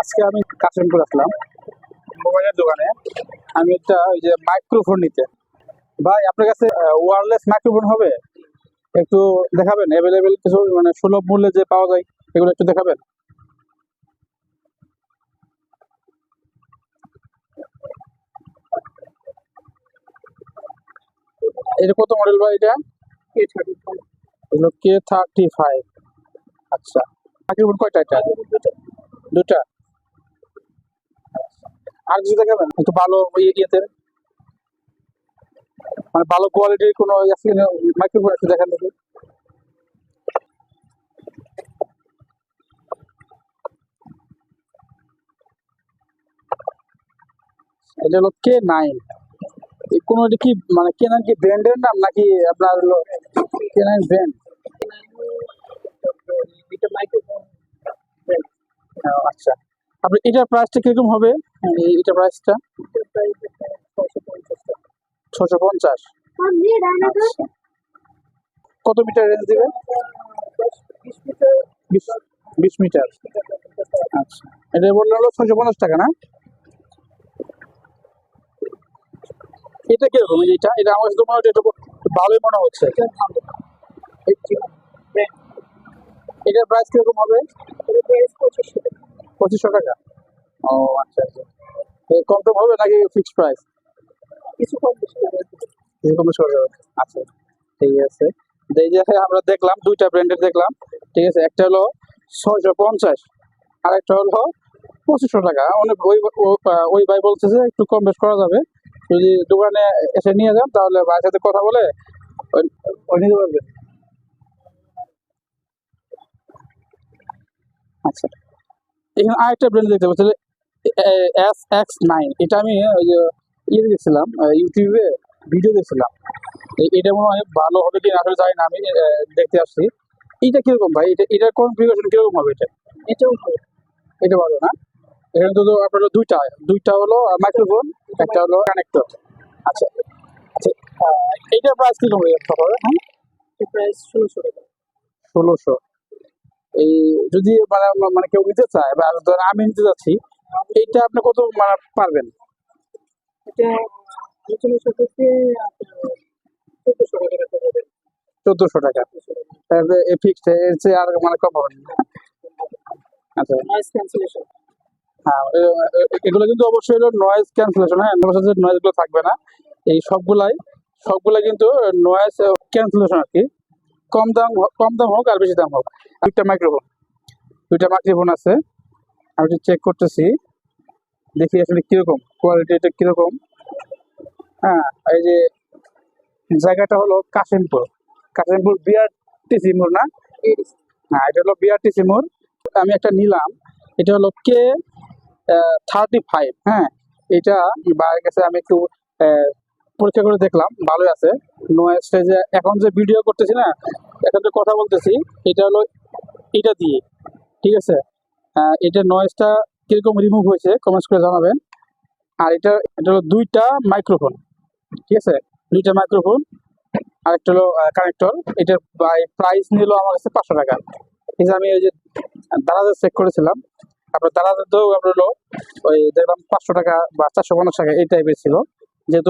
আজকে আমি কাশিমপুর আসলাম। মোবাইলের দোকানে। আমি একটা ওই যে মাইক্রোফোন নিতে। ভাই আপনার কাছে ওয়ারলেস মাইক্রোফোন হবে? একটু দেখাবেন? অ্যাভেলেবেল কিছু মানে সুলভ মূল্যে যে পাওয়া যায় এগুলো একটু দেখাবেন? এটা কত মডেল ভাই এটা? এগুলো কে থার্টি ফাইভ আচ্ছা। মাইক্রোফোন কয়টা এটা? দুটা। আর কিছু দেখাবেন একটু ভালো ইয়ে ইয়েতে মানে ভালো কোয়ালিটির কোনো মাইক্রোফোন একটু দেখান দেখি। এটা হলো কে নাইন কোনো কি মানে কে নাইন কি ব্র্যান্ডের নাম নাকি আপনার হলো কে নাইন ব্র্যান্ড আচ্ছা। আপনি এটার প্রাইসটা কীরকম হবে? এটার প্রাইসটা ছশো পঞ্চাশ। আচ্ছা। কত মিটার রেঞ্জ দিবে? বিশ মিটার। আচ্ছা। এটা বললে হলো ছশো পঞ্চাশ টাকা, না? এটা কীরকম? এটা এটা আমার কাছে মনে হচ্ছে এটা ভালোই মনে হচ্ছে। এটার প্রাইস কীরকম হবে? পঁচিশশো টাকা। ও আচ্ছা আচ্ছা। কম টম হবে নাকি ফিক্সড প্রাইস কিছু কম বেশি। কিছু কম বেশি হবে। আচ্ছা ঠিক আছে। এই যে আমরা দেখলাম দুইটা ব্র্যান্ডের দেখলাম ঠিক আছে? একটা হলো ছয়শো পঞ্চাশ আর একটা হলো পঁচিশশো টাকা। অনেক ওই ওই ভাই বলতেছে একটু কম বেশ করা যাবে। যদি দোকানে এসে নিয়ে যান তাহলে ভাইয়ের সাথে কথা বলে ওই নিতে পারবেন আচ্ছা এখানে আরেকটা ব্র্যান্ড দেখতে পাচ্ছি এস এক্স নাইন। এটা আমি ওই যে ইয়ে দেখছিলাম ইউটিউবে ভিডিও দেখছিলাম। এটা মনে হয় ভালো হবে কি না জানি না আমি দেখতে আসছি। এটা কীরকম ভাই? এটা এটার কনফিগারেশন কীরকম হবে এটা? এটাও। এটা ভালো না? এখানে তো আপনার দুইটা দুইটা হলো মাইক্রোফোন একটা হলো কানেক্টর আচ্ছা আচ্ছা এইটার প্রাইস কীরকম হবে একটা হবে হ্যাঁ? প্রাইস ষোলোশো টাকা। ষোলোশো। এই যদি মানে মানে কেউ নিতে চায় বা ধর আমি নিতে যাচ্ছি এইটা আপনি কত মানে পারবেন? এটা চোদ্দশো টাকা চোদ্দশো টাকা। ফিক্সড এর চেয়ে আর মানে কম হবে আচ্ছা। নয়েজ ক্যান্সেলেশন হ্যাঁ এগুলো কিন্তু অবশ্যই হলো নয়েজ ক্যান্সেলেশন হ্যাঁ? নয়েজ নয়েজগুলো থাকবে না। এই সবগুলাই সবগুলাই কিন্তু নয়েজ ক্যান্সেলেশন আর কি। কম দাম কম দাম হোক আর বেশি দাম হোক। দুইটা মাইক্রোফোন দুইটা মাইক্রোফোন আছে। আমি চেক করতেছি। দেখি আসলে কীরকম কোয়ালিটি এটা কীরকম। হ্যাঁ এই যে জায়গাটা হলো কাশিমপুর। কাশিমপুর বিআরটিসি মোড় না? হ্যাঁ এটা হলো বিআরটিসি মোড়। আমি একটা নিলাম, এটা হলো কে থার্টি ফাইভ হ্যাঁ। এটা বাইরের কাছে আমি একটু পরীক্ষা করে দেখলাম, ভালোই আছে। নো স্টেজে এখন যে ভিডিও করতেছি না, এখন যে কথা বলতেছি, এটা হলো, এটা দিয়ে, ঠিক আছে? এটা নয়েজটা কীরকম রিমুভ হয়েছে কমেন্টস করে জানাবেন। আর এটা এটা হলো দুইটা মাইক্রোফোন ঠিক আছে? দুইটা মাইক্রোফোন আর একটা হলো কানেক্টর এটার প্রাইস নিল আমার কাছে পাঁচশো টাকা। ঠিক আছে আমি ওই যে দারাজে চেক করেছিলাম আপনার দারাজের তো আপনার হলো ওই দেখলাম পাঁচশো টাকা বা চারশো পঞ্চাশ টাকা, এই টাইপের ছিল। যেহেতু